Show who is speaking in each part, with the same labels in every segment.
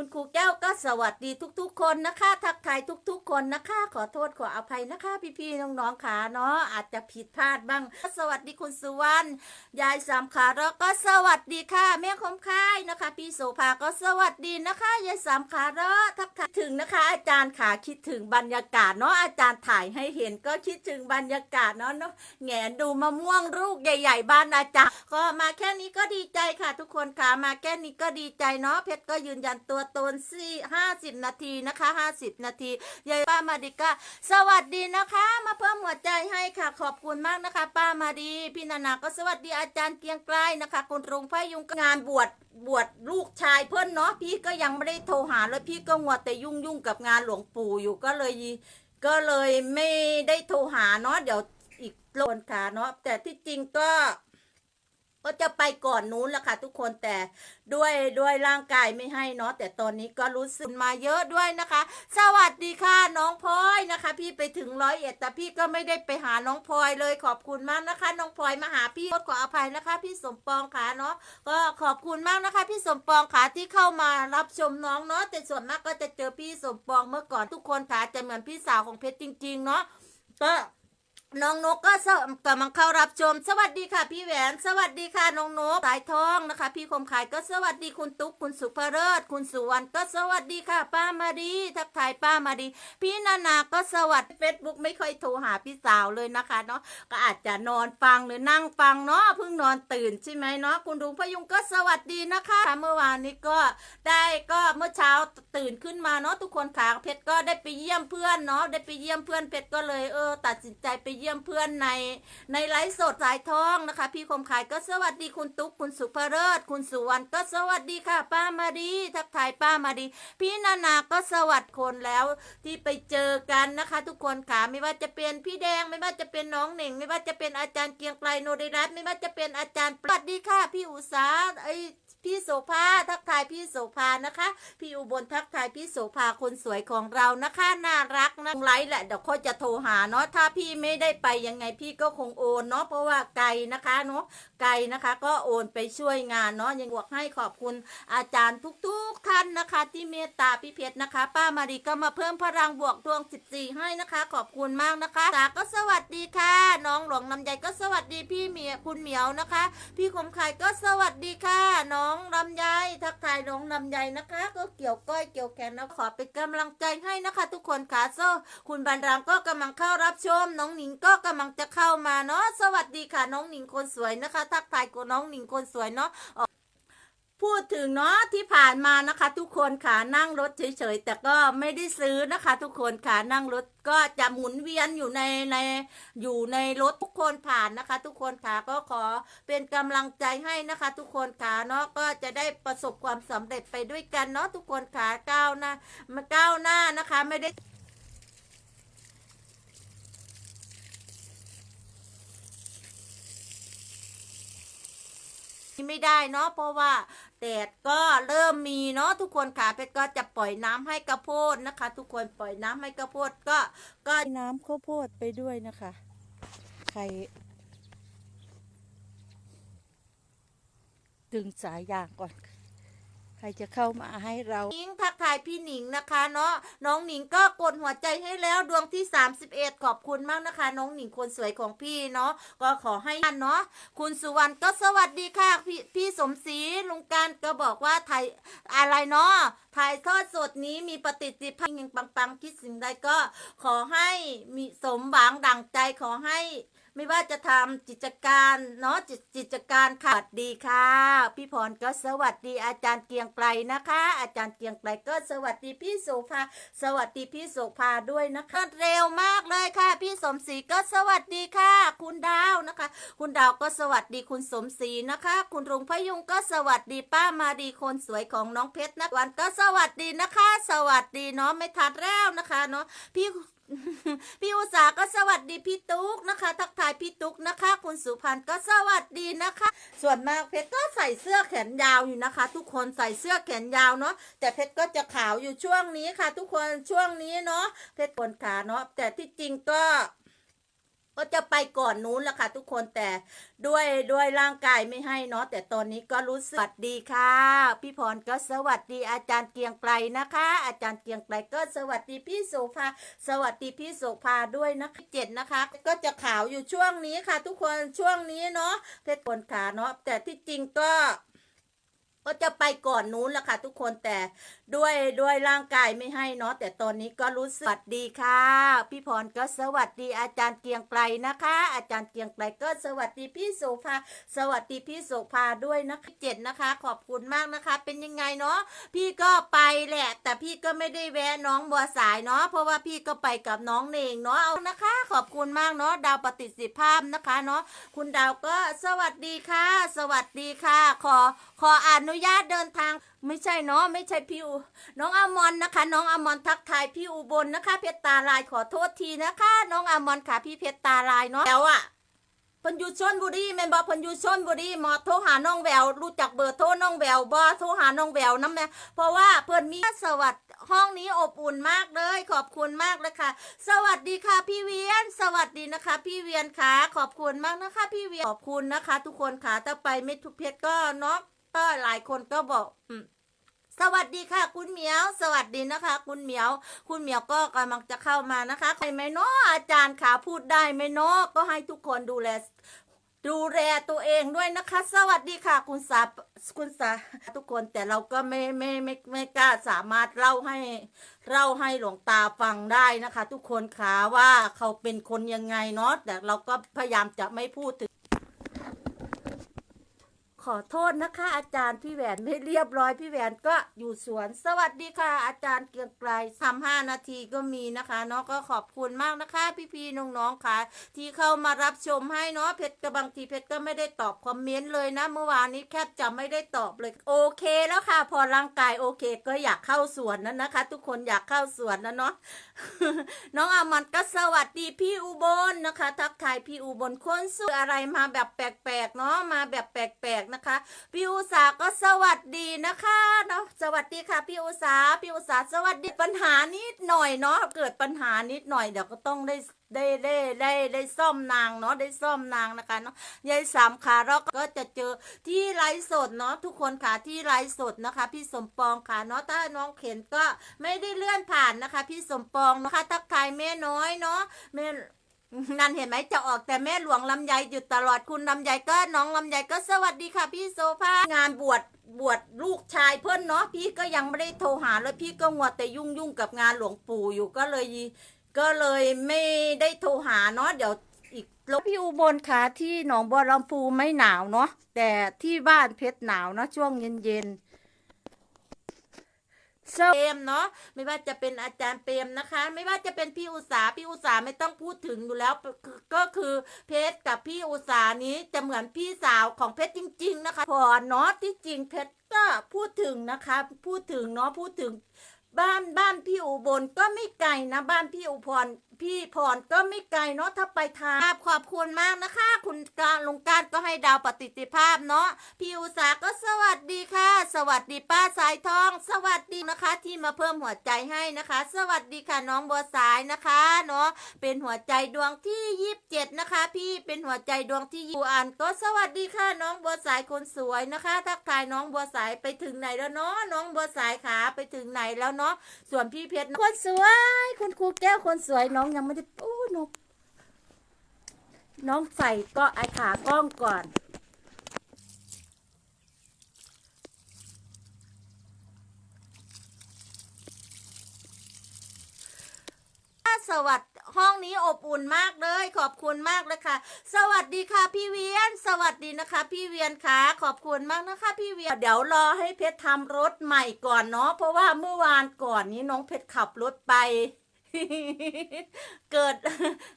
Speaker 1: คุณครูแก้วก็สวัสดีทุก ๆ คนนะคะ ทักทายทุก ๆ คนนะคะ ขอโทษขออภัยนะคะ พี่ๆน้องๆขาเนาะอาจจะผิดพลาดบ้าง สวัสดีคุณสุวรรณยายสามขาแล้วก็สวัสดีค่ะ แม่คมค่ายนะคะ พี่โสภาก็สวัสดีนะคะยายสามขาเนาะทักทายถึงนะคะ อาจารย์ขาคิดถึงบรรยากาศเนาะอาจารย์ถ่ายให้เห็นก็คิดถึงบรรยากาศเนาะเนาะแงนดูมะม่วงลูกใหญ่ ๆ บ้านอาจารย์ก็มาแค่นี้ก็ดีใจค่ะ ทุกคนค่ะมาแค่นี้ก็ดีใจเนาะเพชรก็ยืนยันตัวตนสี่ห้าสิบนาทีนะคะห้าสิบนาทียายป้ามาดิกาสวัสดีนะคะ มาเพิ่มหัวใจให้ค่ะ ขอบคุณมากนะคะ ป้ามาดี พี่นานาก็สวัสดีอาจารย์เกียงไกลนะคะคุณรงพยุงงานบวชบวชลูกชายเพื่อนเนาะพี่ก็ยังไม่ได้โทรหาแล้วพี่ก็มัวแต่ยุ่งยุ่งกับงานหลวงปู่อยู่ก็เลย ก็เลยไม่ได้โทรหาเนาะเดี๋ยวอีกโลนค่ะเนาะแต่ที่จริงก็ ก็จะไปก่อนนู้นแหละค่ะ ทุกคนแต่ด้วยด้วยร่างกายไม่ให้เนาะแต่ตอนนี้ก็รู้สึกมาเยอะด้วยนะคะ สวัสดีค่ะน้องพลอยนะคะ พี่ไปถึงร้อยเอ็ดแต่พี่ก็ไม่ได้ไปหาน้องพลอยเลยขอบคุณมากนะคะ น้องพลอยมาหาพี่ขออภัยนะคะ พี่สมปองค่ะเนาะก็ขอบคุณมากนะคะ พี่สมปองค่ะที่เข้ามารับชมน้องเนาะแต่ส่วนมากก็จะเจอพี่สมปองเมื่อก่อนทุกคนค่ะจะเหมือนพี่สาวของเพชรจริง ๆ เนาะก็ น้องนกก็กำลังเข้ารับชม สวัสดีค่ะ พี่แหวน สวัสดีค่ะน้องนกสายทองนะคะ พี่คมขายก็สวัสดีคุณตุ๊กคุณสุภเริศคุณสุวรรณก็สวัสดีค่ะ ป้ามาดี ทักทายป้ามาดี พี่นานาก็สวัสดีเฟซบุ๊กไม่ค่อยโทรหาพี่สาวเลยนะคะเนาะก็อาจจะนอนฟังหรือนั่งฟังเนาะเพิ่งนอนตื่นใช่ไหมเนาะคุณลุงพยุงก็สวัสดีนะคะเมื่อวานนี้ก็ได้ก็เมื่อเช้าตื่นขึ้นมาเนาะทุกคนค่ะเพชรก็ได้ไปเยี่ยมเพื่อนเนาะได้ไปเยี่ยมเพื่อนเพชรก็เลยเออ ตัดสินใจไปเยี่ยมเพื่อนในในไลฟ์สดสายทองนะคะ พี่คมขายก็สวัสดีคุณตุ๊กคุณสุภเริศคุณสุวรรณก็สวัสดีค่ะ ป้ามาดีทักทายป้ามาดี พี่นานาก็สวัสดีคนแล้วที่ไปเจอกันนะคะ ทุกคนค่ะไม่ว่าจะเป็นพี่แดงไม่ว่าจะเป็นน้องเหน่ง ไม่ว่าจะเป็นอาจารย์เกียงไกรโนริรัตไม่ว่าจะเป็นอาจารย์สวัสดีค่ะ พี่อุษาไอ พี่โสภาทักทายพี่โสภานะคะ พี่อุบลทักทายพี่โสภาคนสวยของเรานะคะน่ารักนะไลฟ์แหละเดี๋ยวเขาจะโทรหาเนาะถ้าพี่ไม่ได้ไปยังไงพี่ก็คงโอนเนาะเพราะว่าไกลนะคะเนาะไกลนะคะ ก็โอนไปช่วยงานเนาะยังบวกให้ขอบคุณอาจารย์ทุก ๆ ท่านนะคะ ที่เมตตาพี่เพชรนะคะ ป้ามารีก็มาเพิ่มพลังบวกดวง 14 ให้นะคะ ขอบคุณมากนะคะตาก็สวัสดีค่ะ น้องหลวงลำไยก็สวัสดีพี่เหมียคุณเหมียวนะคะ พี่คมขายก็สวัสดีค่ะ น้องลำไยทักทายน้องลำไยนะคะ ก็เกี่ยวก้อยเกี่ยวแขนนะขอเป็นกำลังใจให้นะคะ ทุกคนค่ะโซ่คุณบันรามก็กำลังเข้ารับชม น้องหนิงก็กำลังจะเข้ามาเนาะสวัสดีค่ะ น้องหนิงคนสวยนะคะ ทักทายกับน้องหนิงคนสวยเนาะ พูดถึงเนาะที่ผ่านมานะคะ ทุกคนค่ะนั่งรถเฉยๆแต่ก็ไม่ได้ซื้อนะคะ ทุกคนค่ะนั่งรถก็จะหมุนเวียนอยู่ในในอยู่ในรถทุกคนผ่านนะคะ ทุกคนค่ะก็ขอเป็นกำลังใจให้นะคะ ทุกคนค่ะเนาะก็จะได้ประสบความสำเร็จไปด้วยกันเนาะทุกคนค่ะก้าวหน้ามาก้าวหน้านะคะไม่ได้ไม่ได้เนาะเพราะว่า แดดก็เริ่มมีเนาะทุกคนค่ะเพชรก็จะปล่อยน้ำให้กระโพดนะคะ ทุกคนปล่อยน้ำให้กระโพดก็ก็น้ำข้าวโพดไปด้วยนะคะใครดึงสายยางก่อน ใครจะเข้ามาให้เราหนิงทักทายพี่หนิงนะคะเนาะน้องหนิงก็กดหัวใจให้แล้วดวงที่ 31 ขอบคุณมากนะคะ น้องหนิงคนสวยของพี่เนาะก็ขอให้เนาะคุณสุวรรณก็สวัสดีค่ะพี่พี่สมศรีลุงการก็บอกว่าถ่ายอะไรเนาะถ่ายทอดสดนี้มีปฏิทิพังยังปังๆคิดสิ่งใดก็ขอให้มีสมหวังดังใจขอให้ ไม่ว่าจะทำกิจการเนาะกิจกิจการค่ะสวัสดีค่ะ พี่พรก็สวัสดีอาจารย์เกียงไกรนะคะ อาจารย์เกียงไกรก็สวัสดีพี่โสภาสวัสดีพี่โสภาด้วยนะคะเร็วมากเลยค่ะ พี่สมศรีก็สวัสดีค่ะ คุณดาวนะคะ คุณดาวก็สวัสดีคุณสมศรีนะคะ คุณรุงพยุงก็สวัสดีป้ามาดีคนสวยของน้องเพชรนะวันก็สวัสดีนะคะ สวัสดีเนาะไม่ทันแล้วนะคะเนาะพี่ พี่อุตสาก็สวัสดีพี่ตุ๊กนะคะ ทักทายพี่ตุ๊กนะคะ คุณสุพันธ์ก็สวัสดีนะคะ ส่วนมากเพชรก็ใส่เสื้อแขนยาวอยู่นะคะ ทุกคนใส่เสื้อแขนยาวเนาะแต่เพชรก็จะขาวอยู่ช่วงนี้ค่ะ ทุกคนช่วงนี้เนาะเพชรคนขาเนาะแต่ที่จริงก็ ก็จะไปก่อนนู้นละค่ะ ทุกคนแต่ด้วยด้วยร่างกายไม่ให้เนาะแต่ตอนนี้ก็รู้สึกสวัสดีค่ะ พี่พรก็สวัสดีอาจารย์เกียงไกรนะคะ อาจารย์เกียงไกรก็สวัสดีพี่โสภาสวัสดีพี่โสภาด้วยนะคะเจ็ดนะคะ ก็จะขาวอยู่ช่วงนี้ค่ะ ทุกคนช่วงนี้เนาะเพชรคนขาเนาะแต่ที่จริงก็ ก็จะไปก่อนนู้นแหละค่ะ ทุกคนแต่ด้วยด้วยร่างกายไม่ให้เนาะแต่ตอนนี้ก็รู้สึกสวัสดีค่ะ พี่พรก็สวัสดีอาจารย์เกียงไกรนะคะ อาจารย์เกียงไกรก็สวัสดีพี่โสภาสวัสดีพี่โสภาด้วยนะคะเจ็ดนะคะ ขอบคุณมากนะคะ เป็นยังไงเนาะพี่ก็ไปแหละ แต่พี่ก็ไม่ได้แวะน้องบัวสายเนาะเพราะว่าพี่ก็ไปกับน้องเนงเนาะเอานะคะ ขอบคุณมากเนาะดาวปฏิสิทธิภาพนะคะเนาะคุณดาวก็สวัสดีค่ะ สวัสดีค่ะ ขอขออ่านนุญาตเดินทาง ไม่ใช่เนาะไม่ใช่พี่อูน้องอมอนนะคะ น้องอมอนทักทายพี่อุบลนะคะ เพชรตาลายขอโทษทีนะคะ น้องอมอนค่ะพี่เพชรตาลายเนาะแล้วอะพิ่นยูชนบุรีแม่นบ่เพิ่นยูชนบุรีหมอโทรหาน้องแววรู้จักเบอร์โทรน้องแววบ่โทรหาน้องแววนํแม่เพราะว่าเพิ่อนมีสวัสดิ์ห้องนี้อบอุ่นมากเลย ขอบคุณมากเลยค่ะ สวัสดีค่ะพี่เวียน สวัสดีนะคะ พี่เวียนค่ะขอบคุณมากนะคะ พี่เวียนขอบคุณนะคะ ทุกคนค่ะถ้าไปไม่ทุกเพชรก็เนาะ ก็หลายคนก็บอกสวัสดีค่ะ คุณเหมียว สวัสดีนะคะ คุณเหมียว คุณเหมียวก็กำลังจะเข้ามานะคะใครไหมเนาะอาจารย์ขาพูดได้ไหมเนาะก็ให้ทุกคนดูแลดูแลตัวเองด้วยนะคะ สวัสดีค่ะ คุณสาคุณสาทุกคนแต่เราก็ไม่ไม่ไม่ไม่กล้าสามารถเล่าให้เล่าให้หลวงตาฟังได้นะคะ ทุกคนขาว่าเขาเป็นคนยังไงเนาะแต่เราก็พยายามจะไม่พูดถึง อโทษนะคะ อาจารย์พี่แหวนไม่เรียบร้อยพี่แหวนก็อยู่สวน สวัสดีค่ะ อาจารย์เกียงไกรทำห้านาทีก็มีนะคะเนาะก็ขอบคุณมากนะคะ พี่ๆน้องๆค่ะ ที่เข้ามารับชมให้เนาะเพชรก็บางทีเพชรก็ไม่ได้ตอบคอมเมนต์เลยนะ เมื่อวานนี้แคบจะไม่ได้ตอบเลยโอเคแล้วค่ะ พอร่างกายโอเค ก็อยากเข้าสวนนั้นนะคะ ทุกคนอยากเข้าสวนนะเนาะน้องอามันก็สวัสดีพี่อุบลนะคะ ทักทายพี่อุบลคนสวยอะไรมาแบบแปลกๆเนาะมาแบบแปลกๆนะคะ พี่อุสาก็สวัสดีนะคะเนาะสวัสดีค่ะพี่อุสาพี่อุสาสวัสดีปัญหานิดหน่อยเนาะเกิดปัญหานิดหน่อยเดี๋ยวก็ต้องได้ได้ได้ได้ได้ซ่อมนางเนาะได้ซ่อมนางนะคะเนาะยายสามขาเราก็จะเจอที่ไลฟ์สดเนาะทุกคนค่ะที่ไลฟ์สดนะคะ พี่สมปองค่ะเนาะถ้าน้องเข็นก็ไม่ได้เลื่อนผ่านนะคะ พี่สมปองนะคะทักทายแม่น้อยเนาะแม่ นั่นเห็นไหมจะออกแต่แม่หลวงลำไยอยู่ตลอดคุณลำไยก็น้องลำไยก็สวัสดีค่ะ พี่โซภางานบวชบวชลูกชายเพื่อนเนาะพี่ก็ยังไม่ได้โทรหาแล้วพี่ก็มัวแต่ยุ่งยุ่งกับงานหลวงปู่อยู่ก็เลย ก็เลยไม่ได้โทรหาเนาะเดี๋ยวอีกแล้วพี่อุบลค่ะที่หนองบัวลำพูไม่หนาวเนาะแต่ที่บ้านเพชรหนาวเนาะช่วงเย็นเย็นๆ เปรมเนาะไม่ว่าจะเป็นอาจารย์เปรมนะคะ ไม่ว่าจะเป็นพี่อุสาพี่อุสาไม่ต้องพูดถึงอยู่แล้วก็คือเพชรกับพี่อุสานี้จะเหมือนพี่สาวของเพชรจริง ๆ นะคะพอเนาะที่จริงเพชรก็พูดถึงนะคะ พูดถึงเนาะพูดถึง บ้านบ้านพี่อุบลก็ไม่ไกลนะ บ้านพี่อุพรพี่พรก็ไม่ไกลเนาะถ้าไปทางขอบคุณมากนะคะ คุณการลงการก็ให้ดาวปฏิติภาพเนาะพี่อุสาก็สวัสดีค่ะ สวัสดีป้าสายทอง สวัสดีนะคะ ที่มาเพิ่มหัวใจให้นะคะ สวัสดีค่ะน้องบัวสายนะคะเนาะเป็นหัวใจดวงที่ยี่สิบเจ็ดนะคะ พี่เป็นหัวใจดวงที่ยี่อันก็สวัสดีค่ะน้องบัวสายคนสวยนะคะทักทายน้องบัวสายไปถึงไหนแล้วเนาะน้องบัวสายขาไปถึงไหนแล้วเนาะส่วนพี่เพชรคนสวย คุณครูแก้วคนสวยน้องยังไม่ได้โอ้นกน้องใส่ก็ไอขากล้องก่อนสวัสดีห้องนี้อบอุ่นมากเลย ขอบคุณมากเลยค่ะ สวัสดีค่ะพี่วีานสวัสดีนะคะ พี่เวียนคะขอบคุณมากนะคะ พี่เวียนเดี๋ยวรอให้เพชรทำรถใหม่ก่อนเนาะเพราะว่าเมื่อวานก่อนนี้น้องเพชรขับรถไป เกิด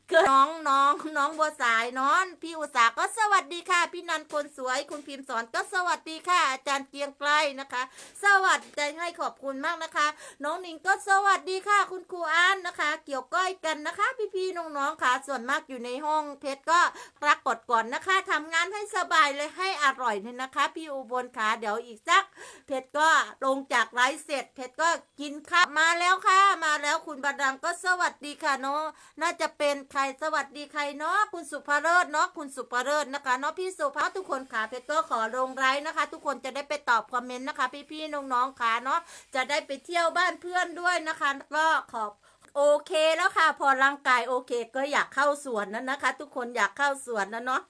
Speaker 1: เกิดน้องน้องน้องบัวสายน้องพี่อุตสาก็สวัสดีค่ะ พี่นันคนสวยคุณพิมพ์สอนก็สวัสดีค่ะ อาจารย์เกียงไกลนะคะ สวัสดีให้ขอบคุณมากนะคะ น้องหนิงก็สวัสดีค่ะ คุณครูอันนะคะ เกี่ยวก้อยกันนะคะ พี่ๆน้องๆค่ะ ส่วนมากอยู่ในห้องเพชรก็รากฏก่อนนะคะทำงานให้สบายเลยให้อร่อยเลยนะคะ พี่อุบลค่ะเดี๋ยวอีกสัก เพชรก็ลงจากไลฟ์เสร็จ เพชรก็กินข้าวมาแล้วค่ะ มาแล้วคุณบาดังก็สวัสดีค่ะเนาะน่าจะเป็นใครสวัสดีใครเนาะคุณสุภาเริศเนาะคุณสุภาเริศนะคะเนาะพี่สุภาทุกคนค่ะเพชรก็ขอลงไลน์นะคะ ทุกคนจะได้ไปตอบคอมเมนต์นะคะ พี่ๆน้องๆค่ะเนาะจะได้ไปเที่ยวบ้านเพื่อนด้วยนะคะก็ขอบ โอเคแล้วค่ะ พอร่างกายโอเค ก็อยากเข้าสวนนั้นนะคะ ทุกคนอยากเข้าสวนนะเนาะ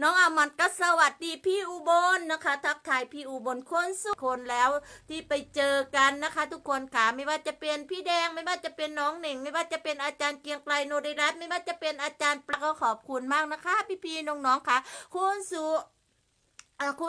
Speaker 1: น้องอามันก็สวัสดีพี่อุบลนะคะ ทักทายพี่อุบลคนสุคนแล้วที่ไปเจอกันนะคะ ทุกคนค่ะไม่ว่าจะเป็นพี่แดงไม่ว่าจะเป็นน้องเหน่ง ไม่ว่าจะเป็นอาจารย์เกียงไกรโนริรัตน์ไม่ว่าจะเป็นอาจารย์ปลาก็ขอบคุณมากนะคะ พี่ๆน้องๆค่ะคุณสุอ่าคุณ